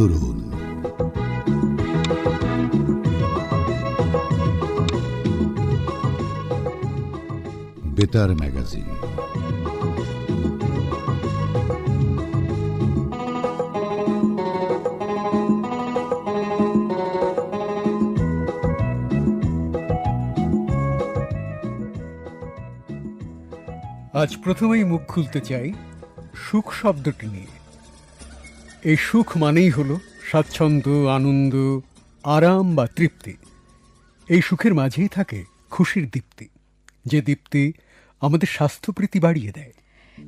তরুণ বেতার ম্যাগাজিন। আজ প্রথমেই মুখ খুলতে চাই সুখ শব্দটি নিয়ে। এই সুখ মানেই হলো স্বাচ্ছন্দ্য আনন্দ আরাম বা তৃপ্তি। এই সুখের মাঝেই থাকে খুশির দীপ্তি যে দীপ্তি আমাদের স্বাস্থ্যপ্রীতি বাড়িয়ে দেয়।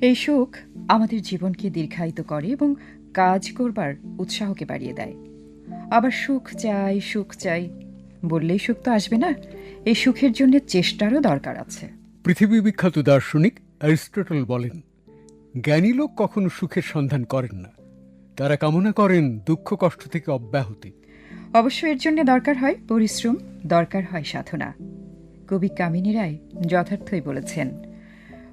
এই সুখ আমাদের জীবনকে দীর্ঘায়িত করে এবং কাজ করবার উৎসাহকে বাড়িয়ে দেয়। আবার সুখ চাই সুখ চাই বললেই সুখ তো আসবে না এই সুখের জন্য চেষ্টারও দরকার আছে। পৃথিবী বিখ্যাত দার্শনিক অ্যারিস্টটল বলেন জ্ঞানী লোক কখনো সুখের সন্ধান করেন না। তারা কামনা করেন দুঃখ কষ্ট থেকে অব্যাহতি। অবশ্য এর জন্য দরকার হয় পরিশ্রম দরকার হয় সাধনা। কবি কামিনী রায় যথার্থই বলেছেন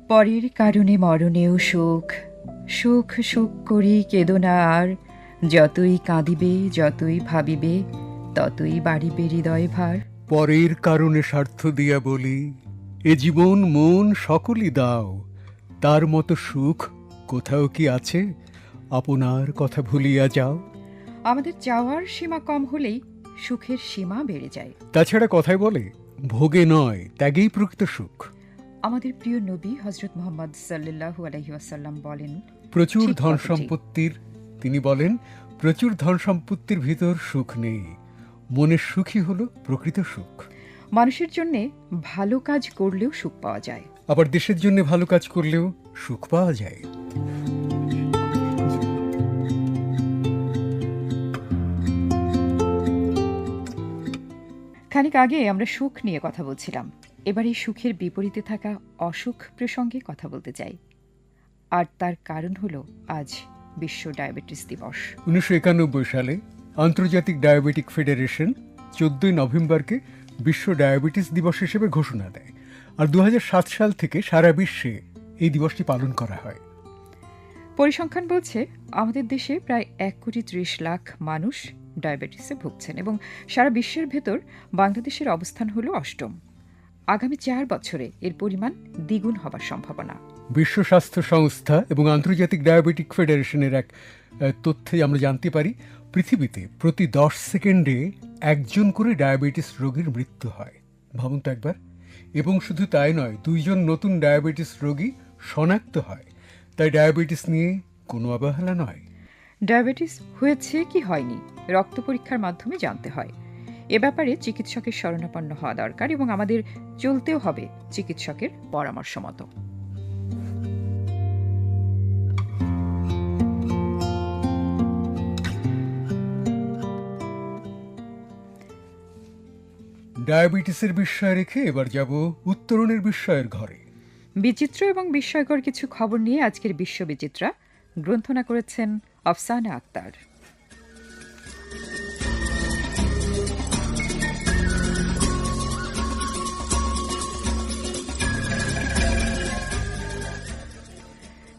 পরের কারণে মরণেও সুখ সুখ সুখ করি কেদনা আর। যতই কাঁদিবে যতই ভাবিবে ততই বাড়িবে হৃদয় ভার। পরের কারণে স্বার্থ দিয়া বলি এ জীবন মন সকলই দাও। তার মতো সুখ কোথাও কি আছে? আপনার কথা ভুলিয়া যাও। আমাদের চাওয়ার সীমা কম হলেই সুখের সীমা বেড়ে যায়। তাছাড়া কথায় বলে ভোগে নয় ত্যাগেই প্রকৃত সুখ। আমাদের প্রিয় নবী হজরত মোহাম্মদ সাল্লাল্লাহু আলাইহি ওয়াসাল্লাম বলেন প্রচুর ধন সম্পত্তির তিনি বলেন প্রচুর ধন সম্পত্তির ভিতর সুখ নেই। মনের সুখই হলো প্রকৃত সুখ। মানুষের জন্য ভালো কাজ করলেও সুখ পাওয়া যায়। আবার দেশের জন্য ভালো কাজ করলেও সুখ পাওয়া যায়। খানিক আগে আমরা সুখ নিয়ে কথা বলছিলাম। এবার এই সুখের বিপরীতে থাকা অসুখ প্রসঙ্গে কথা বলতে চাই। আর তার কারণ হলো আজ বিশ্ব ডায়াবেটিস দিবস। উনিশশো একানব্বই সালে আন্তর্জাতিক ডায়াবেটিক ফেডারেশন চোদ্দই নভেম্বরকে বিশ্ব ডায়াবেটিস দিবস হিসেবে ঘোষণা দেয়। আর দু হাজার সাত সাল থেকে সারা বিশ্বে এই দিবসটি পালন করা হয়। পরিসংখ্যান বলছে আমাদের দেশে প্রায় এক কোটি ত্রিশ লাখ মানুষ ডায়াবেটিসে ভুগছেন এবং সারা বিশ্বের ভেতর বাংলাদেশের অবস্থান হলো অষ্টম। আগামী চার বছরে এর পরিমাণ দ্বিগুণ হবার সম্ভাবনা। বিশ্ব স্বাস্থ্য সংস্থা এবং আন্তর্জাতিক ডায়াবেটিক ফেডারেশনের এক তথ্যে আমরা জানতে পারি পৃথিবীতে প্রতি দশ সেকেন্ডে একজন করে ডায়াবেটিস রোগীর মৃত্যু হয়। ভাবুন তো একবার। এবং শুধু তাই নয় দুইজন নতুন ডায়াবেটিস রোগী শনাক্ত হয়। তাই ডায়াবেটিস নিয়ে কোনো অবহেলা নয়। ডায়াবেটিস হয়েছে কি হয়নি? রক্ত পরীক্ষার মাধ্যমে জানতে হয়। এ ব্যাপারে চিকিৎসকের শরণাপন্ন হওয়া দরকার এবং আমাদের চলতেও হবে চিকিৎসকের পরামর্শ মতো। ডায়াবেটিসের বিস্ময় রেখে এবার যাব উত্তরণের বিস্ময়ের ঘরে। বিচিত্র এবং বিস্ময়কর কিছু খবর নিয়ে আজকের বিশ্ব বিচিত্রা গ্রন্থনা করেছেন Afsana Akter.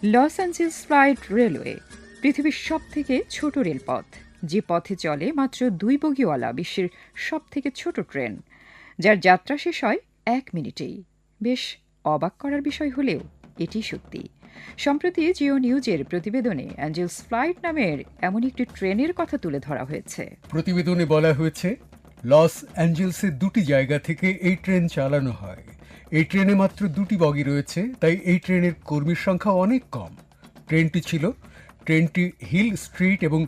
Los Angeles flight railway, পৃথিবীর সব থেকে ছোট রেলপথ, যে পথে চলে মাত্র দুই বগিওয়ালা বিশ্বের সব থেকে ছোট ট্রেন, যার যাত্রা শেষ হয় এক মিনিটেই। বেশ অবাক করার বিষয় হলেও এটি সত্যি। সম্প্রতি জিও নিউজের প্রতিবেদনে অ্যাঞ্জেলস ফ্লাইট নামের এমন একটি ট্রেনের কথা তুলে ধরা হয়েছে। প্রতিবেদনে বলা হয়েছে, লস অ্যাঞ্জেলসের দুটি জায়গা থেকে এই ট্রেন চালানো হয়। এই ট্রেনে মাত্র দুটি বগি রয়েছে, তাই এই ট্রেনের কর্মীর সংখ্যা অনেক কম। ট্রেনটি ছিল ট্রেনটি হিল স্ট্রিট এবং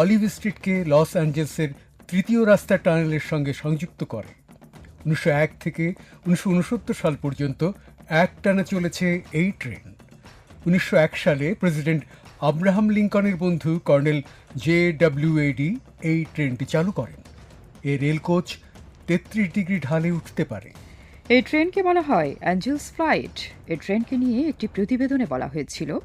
অলিভ স্ট্রিটকে লস অ্যাঞ্জেলসের তৃতীয় রাস্তা টানেলের সঙ্গে সংযুক্ত করে। উনিশশো এক থেকে উনিশশো উনসত্তর সাল পর্যন্ত এক টানা চলেছে এই ট্রেন। উনিশশো এক সালে প্রেসিডেন্ট আব্রাহাম লিঙ্কনের বন্ধু কর্নেল জে ডাব্লিউএডি এই ট্রেনটি চালু করেন। এ রেল কোচ তেত্রিশ ডিগ্রি ঢালে উঠতে পারে। এই ট্রেনকে বলা হয় অ্যাঞ্জেলস ফ্লাইট। এই ট্রেনকে নিয়ে একটি প্রতিবেদনে বলা হয়েছিল,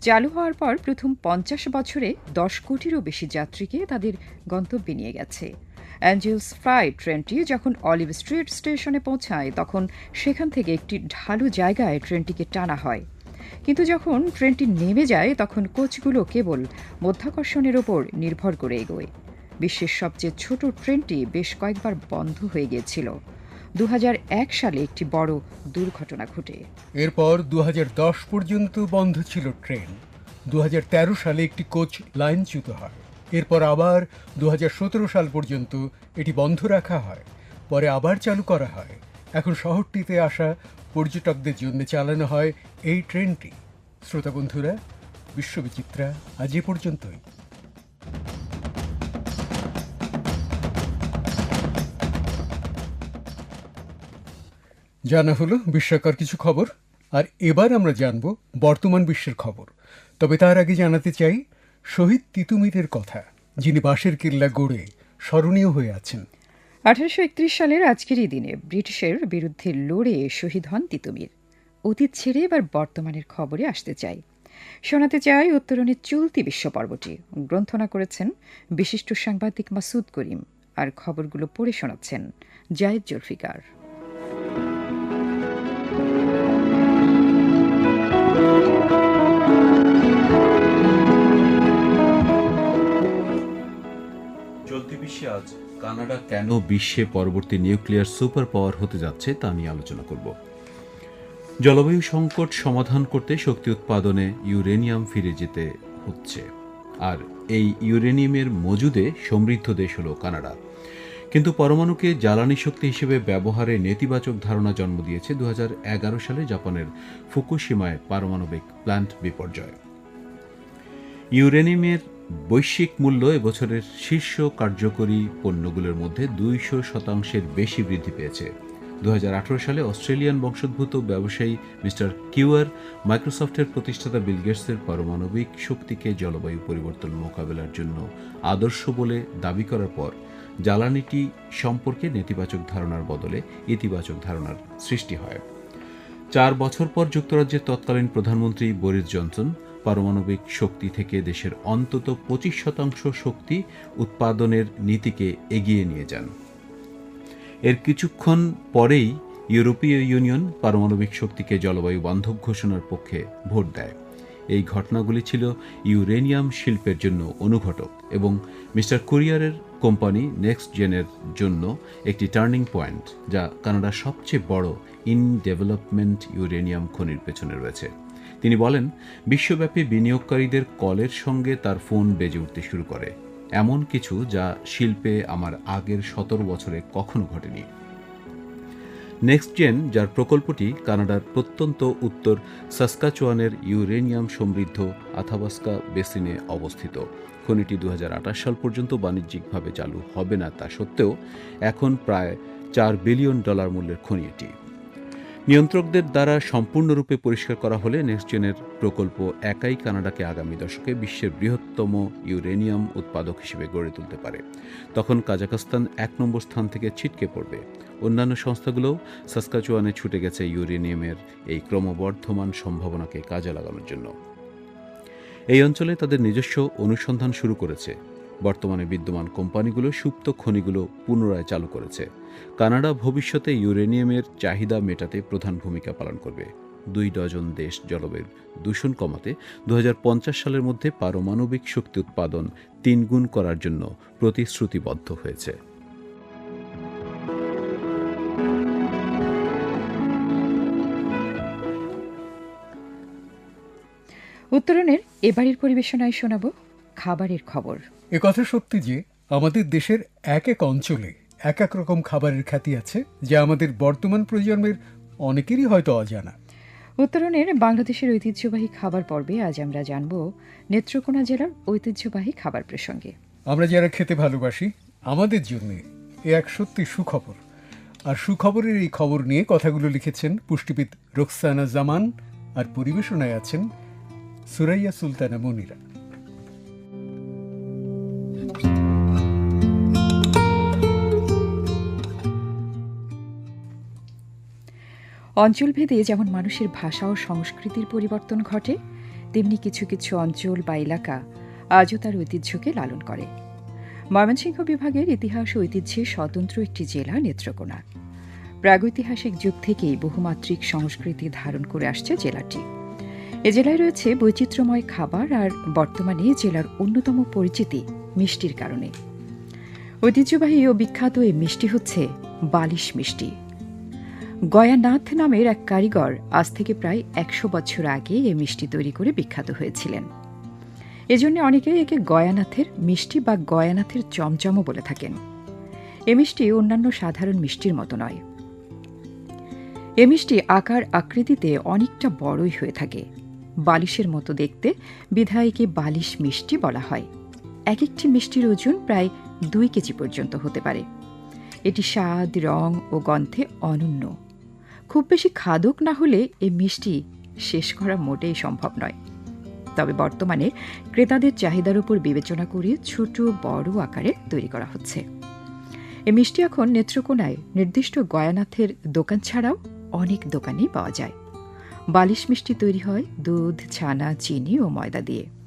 চালু হওয়ার পর প্রথম পঞ্চাশ বছরে দশ কোটিরও বেশি যাত্রীকে তাদের গন্তব্যে নিয়ে গেছে। অ্যাঞ্জেলস ফ্লাইট ট্রেনটি যখন অলিভ স্ট্রিট স্টেশনে পৌঁছায়, তখন সেখান থেকে একটি ঢালু জায়গায় ট্রেনটিকে টানা হয়। কিন্তু যখন ট্রেনটি নেমে যায়, তখন কোচগুলো কেবল মধ্যাকর্ষণের ওপর নির্ভর করে এগোয়। বিশ্বের সবচেয়ে ছোট ট্রেনটি বেশ কয়েকবার বন্ধ হয়ে গিয়েছিল। দু হাজার এক সালে একটি বড় দুর্ঘটনা ঘটে। এরপর দু হাজার দশ পর্যন্ত বন্ধ ছিল ট্রেন। দু হাজার তেরো সালে একটি কোচ লাইনচ্যুত হয়। এরপর আবার দু হাজার সতেরো সাল পর্যন্ত এটি বন্ধ রাখা হয়। পরে আবার চালু করা হয়। এখন শহরটিতে আসা পর্যটকদের জন্য চালানো হয় এই ট্রেনটি। শ্রোতা বন্ধুরা, বিশ্ববিচিত্রা আজ এ পর্যন্তই। জানা হলো বিস্ময়কর কিছু খবর, আর এবার আমরা জানব বর্তমান বিশ্বের খবর। তবে তার আগে জানাতে চাই শহীদ তিতুমিরের কথা, যিনি বাঁশের কিল্লা গড়ে স্মরণীয় হয়ে আছেন। আঠারোশো একত্রিশ সালের আজকেরই দিনে ব্রিটিশের বিরুদ্ধে লড়ে শহীদ হন তিতুমির। অতীত ছেড়ে এবার বর্তমানের খবরে আসতে চাই। শোনাতে চাই উত্তরণের চলতি বিশ্ব পর্বটি। গ্রন্থনা করেছেন বিশিষ্ট সাংবাদিক মাসুদ করিম, আর খবরগুলো পড়ে শোনাচ্ছেন জায়েদ জুলফিকার। আজ কানাডা কেন বিশ্বে পরবর্তী নিউক্লিয়ার সুপার পাওয়ার হতে যাচ্ছে তা নিয়ে আলোচনা করব। জলবায়ু সংকট সমাধান করতে শক্তি উৎপাদনে ইউরেনিয়াম ফিরে যেতে হচ্ছে। আর এই ইউরেনিয়ামের মজুদে সমৃদ্ধ দেশ হল কানাডা। কিন্তু পরমাণুকে জ্বালানি শক্তি হিসেবে ব্যবহারে নেতিবাচক ধারণা জন্ম দিয়েছে দু হাজার এগারো সালে জাপানের ফুকুশিমায় পারমাণবিক প্ল্যান্ট বিপর্যয়। ইউরেনিয়ামের বৈশ্বিক মূল্য এবছরের শীর্ষ কার্যকরী পণ্যগুলোর মধ্যে দুইশো শতাংশের বেশি বৃদ্ধি পেয়েছে। দু হাজার আঠেরো সালে অস্ট্রেলিয়ান বংশোদ্ভূত ব্যবসায়ী মিস্টার কিউয়ার মাইক্রোসফটের প্রতিষ্ঠাতা বিল গেটসের পারমাণবিক শক্তিকে জলবায়ু পরিবর্তন মোকাবেলার জন্য আদর্শ বলে দাবি করার পর জ্বালানিটি সম্পর্কে নেতিবাচক ধারণার বদলে ইতিবাচক ধারণার সৃষ্টি হয়। চার বছর পর যুক্তরাজ্যের তৎকালীন প্রধানমন্ত্রী বরিস জনসন পারমাণবিক শক্তি থেকে দেশের অন্তত পঁচিশ শতাংশ শক্তি উৎপাদনের নীতিকে এগিয়ে নিয়ে যান। এর কিছুক্ষণ পরেই ইউরোপীয় ইউনিয়ন পারমাণবিক শক্তিকে জলবায়ু বান্ধব ঘোষণার পক্ষে ভোট দেয়। এই ঘটনাগুলি ছিল ইউরেনিয়াম শিল্পের জন্য অনুঘটক এবং মিস্টার কুরিয়ারের কোম্পানি নেক্সট জেনের জন্য একটি টার্নিং পয়েন্ট, যা কানাডার সবচেয়ে বড় ইন ডেভেলপমেন্ট ইউরেনিয়াম খনির পেছনে রয়েছে। তিনি বলেন, বিশ্বব্যাপী বিনিয়োগকারীদের কলের সঙ্গে তার ফোন বেজে উঠতে শুরু করে। এমন কিছু যা শিল্পে আমার আগের সতেরো বছরে কখনো ঘটেনি। নেক্সট জেন যার প্রকল্পটি কানাডার প্রত্যন্ত উত্তর সাসকাচুয়ানের ইউরেনিয়াম সমৃদ্ধ আথাবাস্কা বেসিনে অবস্থিত। খনিটি দু হাজার আঠাশ সাল পর্যন্ত বাণিজ্যিকভাবে চালু হবে না তা সত্ত্বেও এখন প্রায় চার বিলিয়ন ডলার মূল্যের খনি এটি। নিয়ন্ত্রকদের দ্বারা সম্পূর্ণরূপে পরিষ্কার করা হলে নেক্সটজেনের প্রকল্প একাই কানাডাকে আগামী দশকে বিশ্বের বৃহত্তম ইউরেনিয়াম উৎপাদক হিসেবে গড়ে তুলতে পারে। তখন কাজাকস্তান এক নম্বর স্থান থেকে ছিটকে পড়বে। অন্যান্য সংস্থাগুলোও সাসকাচুয়ানে ছুটে গেছে ইউরেনিয়ামের এই ক্রমবর্ধমান সম্ভাবনাকে কাজে লাগানোর জন্য। এই অঞ্চলে তাদের নিজস্ব অনুসন্ধান শুরু করেছে। বর্তমানে বিদ্যমান কোম্পানিগুলো সুপ্ত খনিগুলো পুনরায় চালু করেছে। কানাডা ভবিষ্যতে ইউরেনিয়ামের চাহিদা মেটাতে প্রধান ভূমিকা পালন করবে। দুই ডজন দেশ জলবায়ুর দূষণ কমাতে দুহাজার পঞ্চাশ সালের মধ্যে পারমাণবিক শক্তি উৎপাদন তিনগুণ করার জন্য প্রতিশ্রুতিবদ্ধ হয়েছে। উত্তরণের এবারের পরিবেশনায় শোনাব খাবারের খবর। এ কথা সত্যি যে আমাদের দেশের এক এক অঞ্চলে এক এক রকম খাবারের খ্যাতি আছে যা আমাদের বর্তমান প্রজন্মের অনেকেরই হয়তো অজানা। উত্তরণের বাংলাদেশের ঐতিহ্যবাহী খাবার পর্বে আজ আমরা জানব নেত্রকোনা জেলার ঐতিহ্যবাহী খাবার প্রসঙ্গে। আমরা যারা খেতে ভালোবাসি আমাদের জন্য এ এক সত্যি সুখবর। আর সুখবরের এই খবর নিয়ে কথাগুলো লিখেছেন পুষ্টিবিদ রোকসানা জামান আর পরিবেশনায় আছেন সুরাইয়া সুলতানা মনিরা। অঞ্চলভেদে যেমন মানুষের ভাষা ও সংস্কৃতির পরিবর্তন ঘটে, তেমনি কিছু কিছু অঞ্চল বা এলাকা আজও তার ঐতিহ্যকে লালন করে। ময়মনসিংহ বিভাগের ইতিহাস ও ঐতিহ্যে স্বতন্ত্র একটি জেলা নেত্রকোনা। প্রাগৈতিহাসিক যুগ থেকেই বহুমাত্রিক সংস্কৃতি ধারণ করে আসছে জেলাটি। এ জেলায় রয়েছে বৈচিত্র্যময় খাবার আর বর্তমানে জেলার অন্যতম পরিচিতি মিষ্টির কারণে। ঐতিহ্যবাহী ও বিখ্যাত এই মিষ্টি হচ্ছে বালিশ মিষ্টি। গয়ানাথ নামের এক কারিগর আজ থেকে প্রায় একশো বছর আগে এই মিষ্টি তৈরি করে বিখ্যাত হয়েছিলেন। এজন্য অনেকে একে গয়ানাথের মিষ্টি বা গয়ানাথের চমচমও বলে থাকেন। এ মিষ্টি অন্যান্য সাধারণ মিষ্টির মতো নয়। এ মিষ্টি আকার আকৃতিতে অনেকটা বড়ই হয়ে থাকে। বালিশের মতো দেখতে বিধায়কে বালিশ মিষ্টি বলা হয়। এক একটি মিষ্টির ওজন প্রায় দুই কেজি পর্যন্ত হতে পারে। এটি স্বাদ, রং ও গন্ধে অনন্য। খুব বেশি খাদক না হলে এই মিষ্টি শেষ করা মোটেই সম্ভব নয়। তবে বর্তমানে ক্রেতাদের চাহিদার উপর বিবেচনা করে ছোট, বড় আকারে তৈরি করা হচ্ছে। এই মিষ্টি এখন নেত্রকোনায় নির্দিষ্ট গয়ানাথের দোকান ছাড়াও অনেক দোকানেই পাওয়া যায়। বালিশ মিষ্টি তৈরি হয় দুধ, ছানা, চিনি ও ময়দা দিয়ে।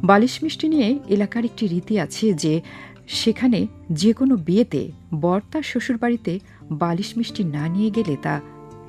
বালিশ মিষ্টি নিয়ে এলাকার একটি রীতি আছে যে সেখানে যে কোনো বিয়েতে বর তার শ্বশুরবাড়িতে বালিশ মিষ্টি না নিয়ে গেলে তা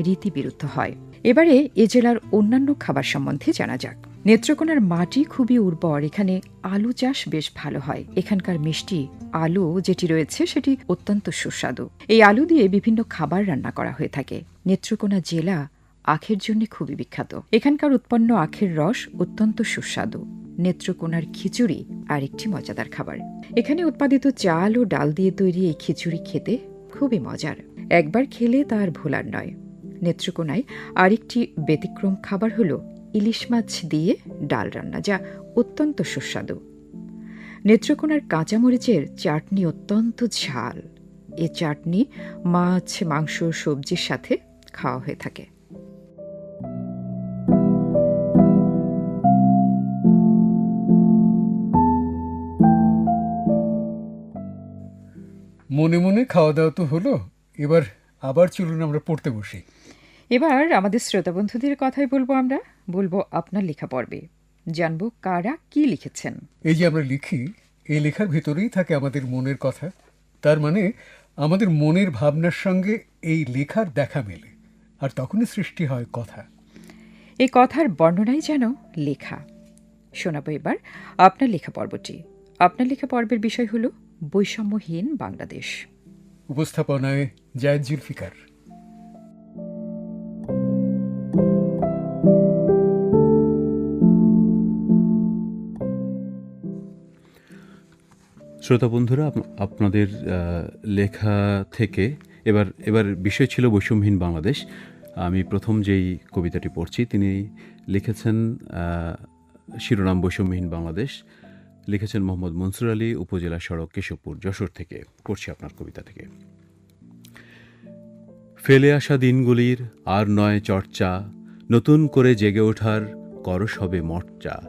রীতি বিরুদ্ধ হয়। এবারে এ জেলার অন্যান্য খাবার সম্বন্ধে জানা যাক। নেত্রকোনার মাটি খুবই উর্বর, এখানে আলু চাষ বেশ ভালো হয়। এখানকার মিষ্টি আলু যেটি রয়েছে সেটি অত্যন্ত সুস্বাদু। এই আলু দিয়ে বিভিন্ন খাবার রান্না করা হয়ে থাকে। নেত্রকোনা জেলা আখের জন্য খুবই বিখ্যাত। এখানকার উৎপন্ন আখের রস অত্যন্ত সুস্বাদু। নেত্রকোনার খিচুড়ি আরেকটি মজাদার খাবার। এখানে উৎপাদিত চাল ও ডাল দিয়ে তৈরি এই খিচুড়ি খেতে খুবই মজার। একবার খেলে তার ভোলার নয়। নেত্রকোনায় আরেকটি ব্যতিক্রম খাবার হল ইলিশ মাছ দিয়ে ডাল রান্না, যা অত্যন্ত সুস্বাদু। নেত্রকোনার কাঁচামরিচের চাটনি অত্যন্ত ঝাল। এ চাটনি মাছ, মাংস, সবজির সাথে খাওয়া হয়ে থাকে। মনে মনে খাওয়া দাওয়া তো হলো এবার আবার চলুন আমরা পড়তে বসি। এবার আমাদের শ্রোতা বন্ধুদের কথাই বলব আমরা বলব আপনার লেখা পর্বে। জানব কারা কি লিখেছেন? এই যে আমরা লিখি এই লেখার ভেতরেই থাকে আমাদের মনের কথা। তার মানে আমাদের মনের ভাবনার সঙ্গে এই লেখার দেখা মেলে আর তখনই সৃষ্টি হয় কথা। এই কথার বর্ণনাই যেন লেখা। শোনাবো এবার আপনার লেখা পর্বটি। আপনার লেখা পর্বের বিষয় হলো বৈষম্যহীন বাংলাদেশ। উপস্থাপনায় জায়দ জুলফিকার শ্রোতা বন্ধুরা আপ- আপনাদের লেখা থেকে এবার এবার বিষয় ছিল বৈষম্যহীন বাংলাদেশ। আমি প্রথম যেই কবিতাটি পড়ছি তিনি লিখেছেন শিরোনাম বৈষম্যহীন বাংলাদেশ। লিখেছেন মোহাম্মদ মনসুর আলী, উপজেলা সড়ক কেশবপুর, যশোর থেকে। পড়ছি আপনার কবিতা থেকে। ফেলে আসা দিনগুলির আর নয় চর্চা, নতুন করে জেগে ওঠার করস হবে মর্চা।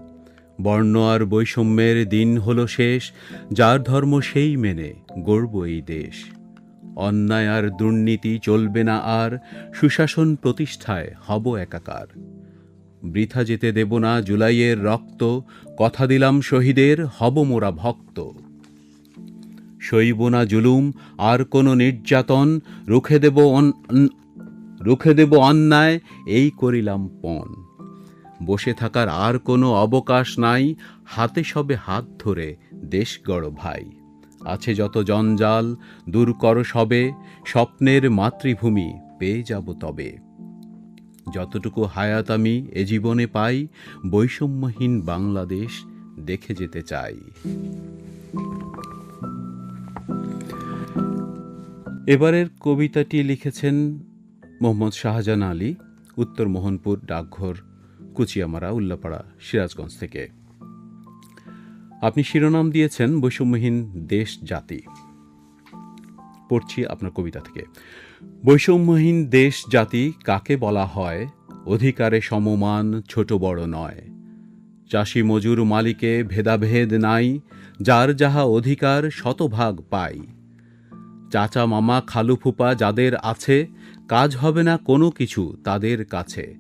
বর্ণ আর বৈষম্যের দিন হলো শেষ, যার ধর্ম সেই মেনে গর্ব এই দেশ। অন্যায় আর দুর্নীতি চলবে না আর, সুশাসন প্রতিষ্ঠায় হব একাকার। বৃথা যেতে দেব না জুলাইয়ের রক্ত, কথা দিলাম শহীদের, হব মোরা ভক্ত। সইব না জুলুম, আর কোনো নির্যাতন, রুখে দেব রুখে দেব অন্যায়, এই করিলাম পণ। বসে থাকার আর কোনো অবকাশ নাই, হাতে সবে হাত ধরে দেশ গড় ভাই। আছে যত জঞ্জাল, দূর কর সবে, স্বপ্নের মাতৃভূমি পেয়ে যাব তবে। যতটুকু হায়াত আমি এ জীবনে পাই, বৈষম্যহীন বাংলাদেশ দেখে যেতে চাই। এবারের কবিতাটি লিখেছেন মোহাম্মদ শাহজাহান আলী, উত্তর মোহনপুর ডাকঘর, কুচিয়ামারা, উল্লাপাড়া, সিরাজগঞ্জ থেকে। আপনি শিরোনাম দিয়েছেন বৈষম্যহীন দেশ জাতি। পড়ছি আপনার কবিতা থেকে। বৈষম্যহীন দেশ জাতি কাকে বলা হয়? অধিকারে সমমান ছোট বড় নয়। চাষি মজুর মালিকে ভেদাভেদ নাই, যার যাহা অধিকার শতভাগ পাই। চাচা মামা খালু ফুপা যাদের আছে, কাজ হবে না কোনো কিছু তাদের কাছে।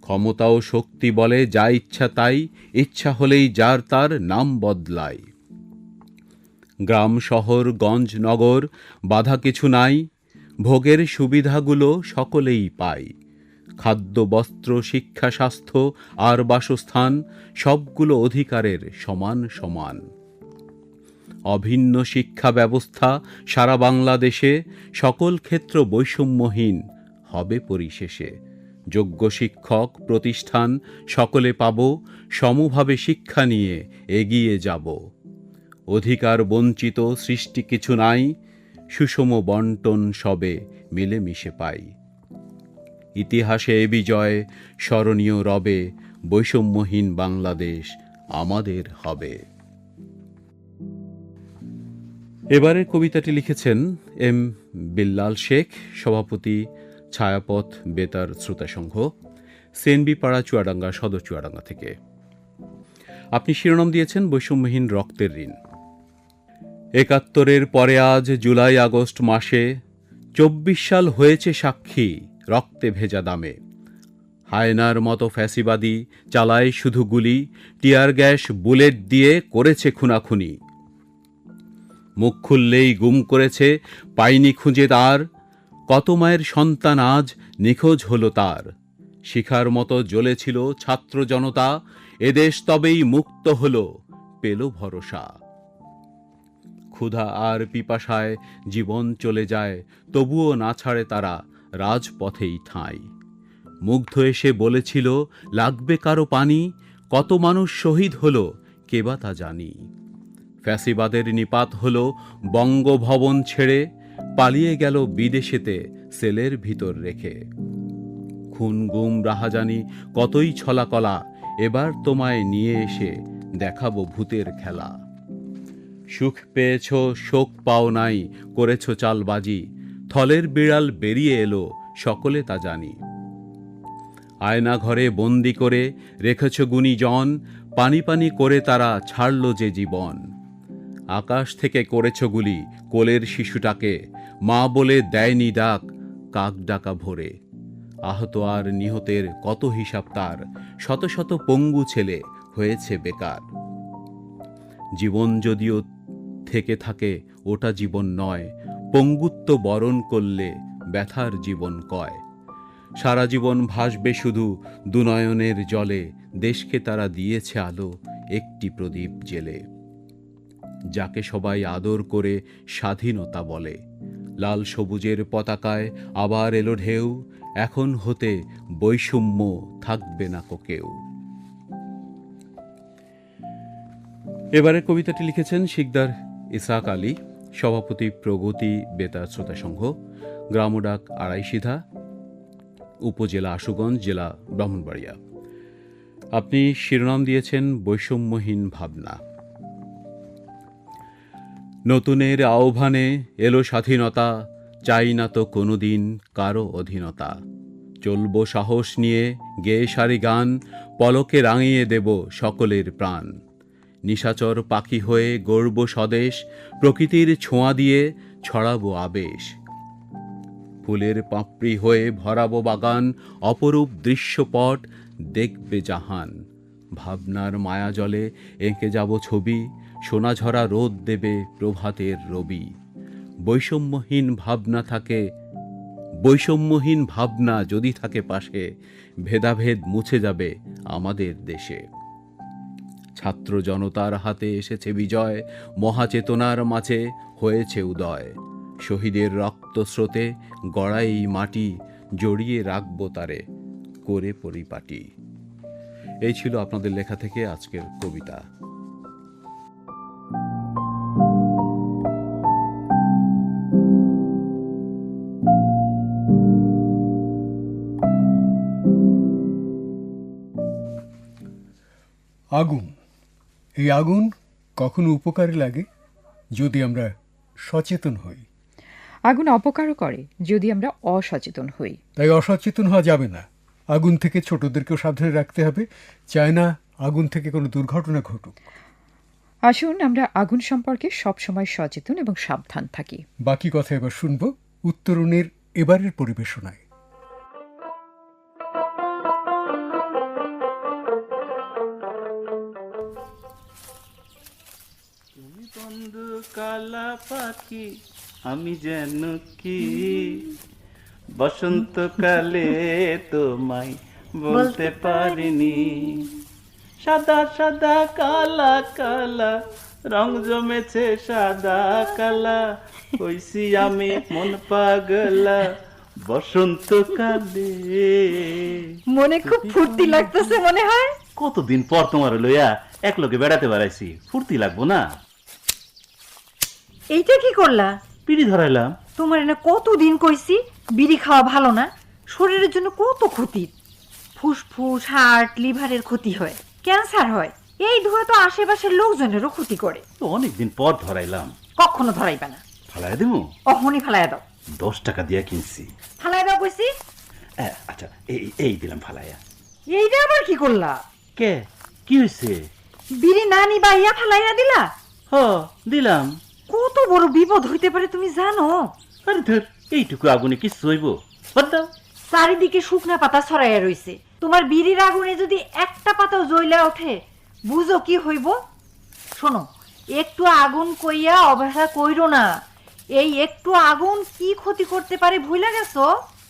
ক্ষমতা ও শক্তি বলে যা ইচ্ছা তাই, ইচ্ছা হলেই যার তার নাম বদলায়। গ্রাম, শহর, গঞ্জ, নগর, বাধা কিছু নাই ভোগের সুবিধাগুলো সকলেই পায়। খাদ্য, বস্ত্র, শিক্ষা, স্বাস্থ্য আর বাসস্থান সবগুলো অধিকারের সমান সমান। অভিন্ন শিক্ষা ব্যবস্থা সারা বাংলাদেশে সকল ক্ষেত্র বৈষম্যহীন হবে পরিশেষে। যোগ্য শিক্ষক প্রতিষ্ঠান সকলে পাব, সমভাবে শিক্ষা নিয়ে এগিয়ে যাব। অধিকার বঞ্চিত সৃষ্টি কিছু নাই সুষম বন্টন সবে মিলেমিশে পাই। ইতিহাসে এ বিজয়, স্মরণীয় রবে, বৈষম্যহীন বাংলাদেশ আমাদের হবে। এবারের কবিতাটি লিখেছেন এম বিল্লাল শেখ, সভাপতি ছায়াপথ বেতার শ্রোতা সংঘ, সেনবি পাড়া চুয়াডাঙ্গা সদর চুয়াডাঙ্গা থেকে। আপনি শিরোনাম দিয়েছেন বৈষম্যহীন রক্তের ঋণ। একাত্তরের পরে আজ জুলাই আগস্ট মাসে চব্বিশ সাল হয়েছে সাক্ষী রক্তে ভেজা দামে। হায়নার মতো ফ্যাসিবাদী চালায় শুধু গুলি, টিয়ার গ্যাস, বুলেট দিয়ে করেছে খুনাখুনি। মুখ খুললেই গুম করেছে পাইনি খুঁজে তার। কত মায়ের সন্তান আজ নিখোঁজ হলো তার। শিখার মতো জ্বলেছিল ছাত্র জনতা এদেশ তবেই মুক্ত হল, পেল ভরসা। ক্ষুধা আর পিপাসায় জীবন চলে যায়, তবুও না ছাড়ে তারা রাজপথেই ঠাঁই। মুগ্ধ এসে বলেছিল, লাগবে কারও পানি? কত মানুষ শহীদ হলো কেবা তা জানি? ফ্যাসিবাদের নিপাত হল বঙ্গভবন ছেড়ে, পালিয়ে গেল বিদেশেতে সেলের ভিতর রেখে। খুন গুম রাহাজানি কতই ছলাকলা, এবার তোমায় নিয়ে এসে দেখাবো ভূতের খেলা। সুখ পেয়েছ, শোক পাও নাই, করেছ চালবাজি। থলের বিড়াল বেরিয়ে এলো, সকলে তা জানি। আয়না ঘরে বন্দি করে রেখেছ গুণীজন, পানি পানি করে তারা ছাড়ল যে জীবন। আকাশ থেকে করেছ গুলি, কোলের শিশুটাকে, মা বলে দেয়নি ডাক, কাক ডাকা ভোরে। আহত আর নিহতের কত হিসাব তার, শত শত পঙ্গু ছেলে হয়েছে বেকার। জীবন যদিও থেকে থাকে, ওটা জীবন নয়। পঙ্গুত্ব বরণ করলে ব্যথার জীবন কয়। সারা জীবন ভাসবে শুধু দুনয়নের জলে, দেশকে তারা দিয়েছে আলো একটি প্রদীপ জেলে। যাকে সবাই আদর করে স্বাধীনতা বলে। লাল সবুজের পতাকায় আবার এলো ঢেউ, এখন হতে বৈষম্য থাকবে না কো কেউ। এবারে কবিতাটি লিখেছেন শিকদার ইসাক আলী, সভাপতি প্রগতি বেতার শ্রোতা সংঘ, গ্রামডাক আড়াইশিধা, উপজেলা আশুগঞ্জ, জেলা ব্রাহ্মণবাড়িয়া। আপনি শিরোনাম দিয়েছেন বৈষম্যহীন ভাবনা। নতুনের আহ্বানে এলো স্বাধীনতা, চাই না তো কোনোদিন কারও অধীনতা। চলব সাহস নিয়ে গেয়ে সারি গান, পলকে রাঙিয়ে দেব সকলের প্রাণ। নিশাচর পাখি হয়ে গর্ব স্বদেশ, প্রকৃতির ছোঁয়া দিয়ে ছড়াবো আবেশ। ফুলের পাপড়ি হয়ে ভরাবো বাগান, অপরূপ দৃশ্যপট দেখবে জাহান। ভাবনার মায়া জলে এঁকে যাব ছবি, সোনাঝরা রোদ দেবে প্রভাতের রবি। বৈষম্যহীন ভাবনা থাকে, বৈষম্যহীন ভাবনা যদি থাকে পাশে, ভেদাভেদ মুছে যাবে আমাদের দেশে। ছাত্র জনতার হাতে এসেছে বিজয়, মহাচেতনার মাঝে হয়েছে উদয়। শহীদের রক্ত স্রোতে গড়াই মাটি, জড়িয়ে রাখব তারে করে পরিপাটি। এই ছিল আপনাদের লেখা থেকে আজকের কবিতা। আগুন। এই আগুন কখনো উপকারে লাগে যদি আমরা সচেতন হই। আগুন অপকারও করে যদি আমরা অসচেতন হই। তাই অসচেতন হওয়া যাবে না। আগুন থেকে ছোটদেরকেও সাবধানে রাখতে হবে। চায় না আগুন থেকে কোনো দুর্ঘটনা ঘটুক। আসুন আমরা আগুন সম্পর্কে সবসময় সচেতন এবং সাবধান থাকি। বাকি কথা এবার শুনব উত্তরণের এবারের পরিবেশনায়। কালা পাখি আমি যেন কি? বসন্তকালে তোমায় বলতে পারিনি। সাদা সাদা কালা কালা রং জমেছে সাদা কালা। হইছি আমি মন পাগলা বসন্তকালে। মনে খুব ফুর্তি লাগতেছে মনে হয়। কতদিন পর তোমার লইয়া এক লোকে বেড়াতে বেড়াইছি? ফুর্তি লাগবো না? এইটা কি করলা? পিড়ি ধরাইলাম। তোমার না কতদিন কইছি বিড়ি খাওয়া ভালো না? শরীরের জন্য কত ক্ষতি? ফুসফুস হার্ট লিভারের ক্ষতি হয় ক্যান্সার হয়। এই ধোঁয়া তো আশেপাশের লোকজনেরও ক্ষতি করে। তো অনেকদিন পর ধরাইলাম। কখনো ধরাইবে না। ফালাই দেবো অহনি ফালাইয়া দাও। দশ টাকা দিয়া কিনছি। ফালাইয়া দাও কইছি। আচ্ছা এই এই দিলাম ফালাইয়া। এইটা আবার কি করলা? কে? কি হয়েছে বিড়ি না নিবা ইয়া ফালাইয়া দিলা? হ দিলাম। কত বড় বিপদ হইতে পারে তুমি জানো? আরে ধর এইটুকু আগুনে কি সইব বাদ দাও। চারিদিকে শুকনা পাতা ছড়াইয়া রইছে। তোমার বিড়ির আগুনে যদি একটা পাতাও জ্বইলা ওঠে বুঝো কি হইব? শোনো একটু আগুন কইয়া অবহেলা কইরো না। এই একটু আগুন কি ক্ষতি করতে পারে ভুলে গেছো?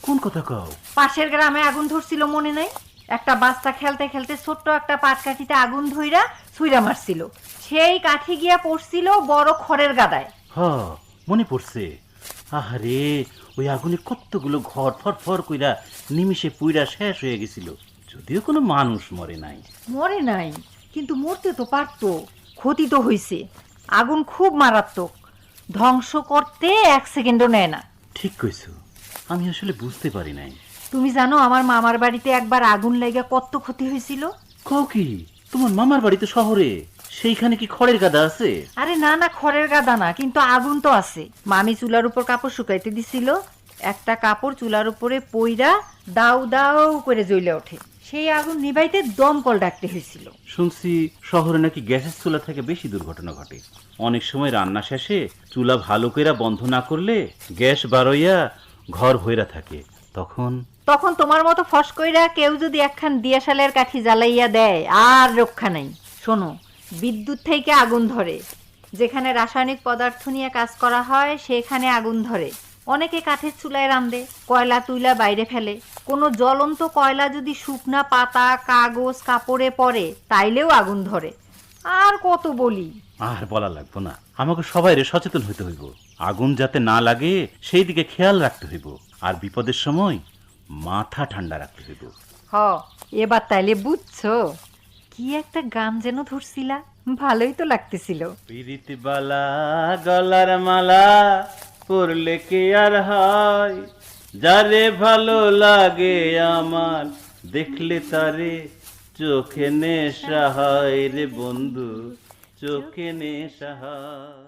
কোন কথা কও? পাশের গ্রামে আগুন ধরছিল মনে নাই? একটা বাচ্চা খেলতে খেলতে ছোট্ট একটা পাটকাঠিতে আগুন ধইরা ছুইরা মারছিল। সেই কাঠি গিয়া পড়ছিল বড় খড়ের গাদায়। হ মনে পড়ছে। আহারে ওই আগুনে কতগুলো ঘর ফর ফর কইরা নিমিষে পুইরা শেষ হয়ে গেছিল। যদিও কোনো মানুষ মরে নাই। মরে নাই কিন্তু মরতে তো পারতো। ক্ষতি তো হইছে। আগুন খুব মারাত্মক। ধ্বংস করতে এক সেকেন্ডও নেয় না। ঠিক কইছো। আমি আসলে বুঝতে পারি নাই। তুমি জানো আমার মামার বাড়িতে একবার আগুন লেগে কত ক্ষতি হয়েছিল কও কি? তোমার মামার বাড়িতে শহরে। সেইখানে কি খড়ের গাদা আছে? আরে না না খড়ের গাদা না কিন্তু আগুন তো আছে। মামি চুলার উপর কাপড় শুকাইতে দিছিল একটা কাপড় চুলার উপরে পইরা দাউ দাউ করে জ্বলে ওঠে। সেই আগুন নিভাইতে দমকল ডাকতে হয়েছিল। শুনছি শহরে নাকি গ্যাসের চুলা থেকে বেশি দুর্ঘটনা ঘটে। অনেক সময় রান্না শেষে চুলা ভালো করে বন্ধ না করলে গ্যাস বারইয়া ঘর ভইরা থাকে। তখন? তখন তোমার মতো ফস কইরা কেউ যদি একখান দিয়াশালের কাঠি জ্বালাইয়া দেয় আর রক্ষা নাই। শোনো বিদ্যুৎ থেকে আগুন ধরে। যেখানে রাসায়নিক পদার্থ নিয়ে কাজ করা হয় সেখানে আগুন ধরে। অনেকে কাঠের চুলায় রান্ধে কয়লা তুইলা বাইরে ফেলে। কোনো জ্বলন্ত কয়লা যদি শুকনা পাতা কাগজ কাপড়ে পড়ে তাইলেও আগুন ধরে। আর কত বলি? আর বলা লাগবো না। আমাকে সবাইরে সচেতন হইতে হইব। আগুন যাতে না লাগে সেই দিকে খেয়াল রাখতে হইব। আর বিপদের সময় মাথা ঠান্ডা রাখতে হইব। হ এবার তাইলে বুঝছ। কি একটা গান যেন ধরছিলা? ভালোই তো লাগতেছিল। পিরিতি বালা গলার মালা পরলে কে আর হয়? যারে ভালো লাগে আমার দেখলে তারে চোখে নেশা হয় রে বন্ধু চোখে নেশা হয়।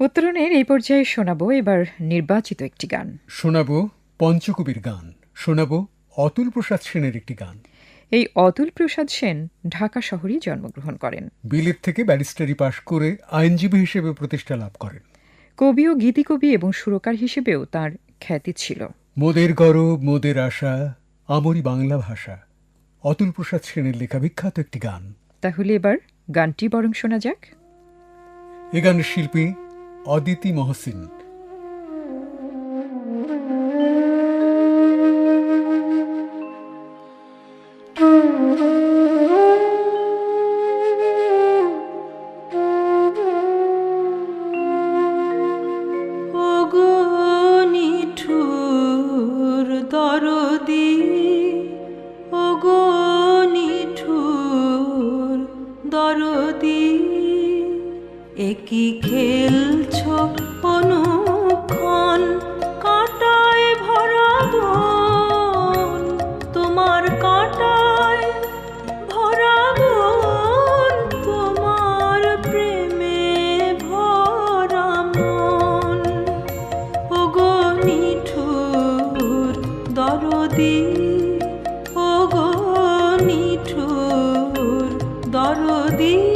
উত্তরণের এই পর্যায়ে শোনাবো এবার নির্বাচিত একটি গান। শোনাবো পঞ্চকবির গান শোনাবো অতুল প্রসাদ সেনের একটি গান। এই অতুল প্রসাদ সেন ঢাকা শহরেই জন্মগ্রহণ করেন। বিলেত থেকে ব্যারিস্টারি পাশ করে আইনজীবী হিসেবে প্রতিষ্ঠা লাভ করেন। কবি ও গীতিকবি এবং সুরকার হিসেবেও তার খ্যাতি ছিল। মোদের গরব মোদের আশা আমরি বাংলা ভাষা। অতুল প্রসাদ সেনের লেখা বিখ্যাত একটি গান। তাহলে এবার গানটি বরং শোনা যাক। এ গানের শিল্পী অদিতি মহসিন। দরদি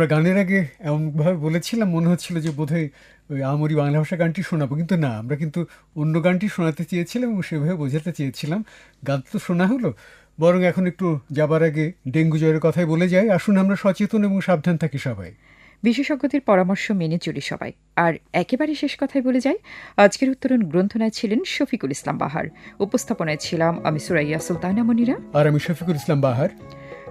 আমরা গানের আগে এমনভাবে বলেছিলাম মনে হচ্ছিল যে বোধহয় ওই আমরি বাংলা ভাষা গানটি শোনাবো কিন্তু না আমরা কিন্তু অন্য গানটি শোনাতে চেয়েছিলাম এবং সেভাবে বোঝাতে চেয়েছিলাম। গান তো শোনা হলো বরং এখন একটু যাবার আগে ডেঙ্গু জ্বরের কথাই বলে যাই আসুন আমরা সচেতন এবং সাবধান থাকি সবাই। বিশেষজ্ঞদের পরামর্শ মেনে চলি সবাই। আর একেবারে শেষ কথাই বলে যাই আজকের উত্তরণ গ্রন্থনায় ছিলেন শফিকুল ইসলাম বাহার। উপস্থাপনায় ছিলাম আমি সুরাইয়া সুলতানা মনিরা। আর আমি শফিকুল ইসলাম বাহার।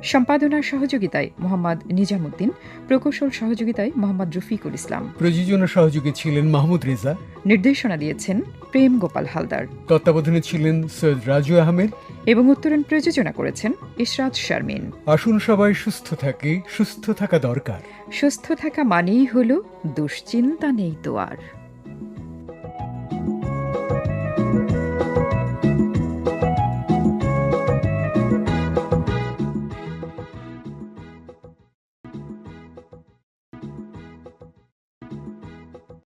সম্পাদনার সহযোগিতায় মোহাম্মদ নিজামুদ্দিন প্রকৌশল সহযোগিতায় মোহাম্মদ রফিকুল ইসলাম। প্রযোজনা সহযোগী ছিলেন মাহমুদ রেজা। নির্দেশনা দিয়েছেন প্রেম গোপাল হালদার। তত্ত্বাবধানে ছিলেন সৈয়দ রাজু আহমেদ। এবং উত্তরণ প্রযোজনা করেছেন ইশরাত শারমিন। আসুন সবাই সুস্থ থাকি সুস্থ থাকা দরকার। সুস্থ থাকা মানেই হল দুশ্চিন্তা নেই তো আর।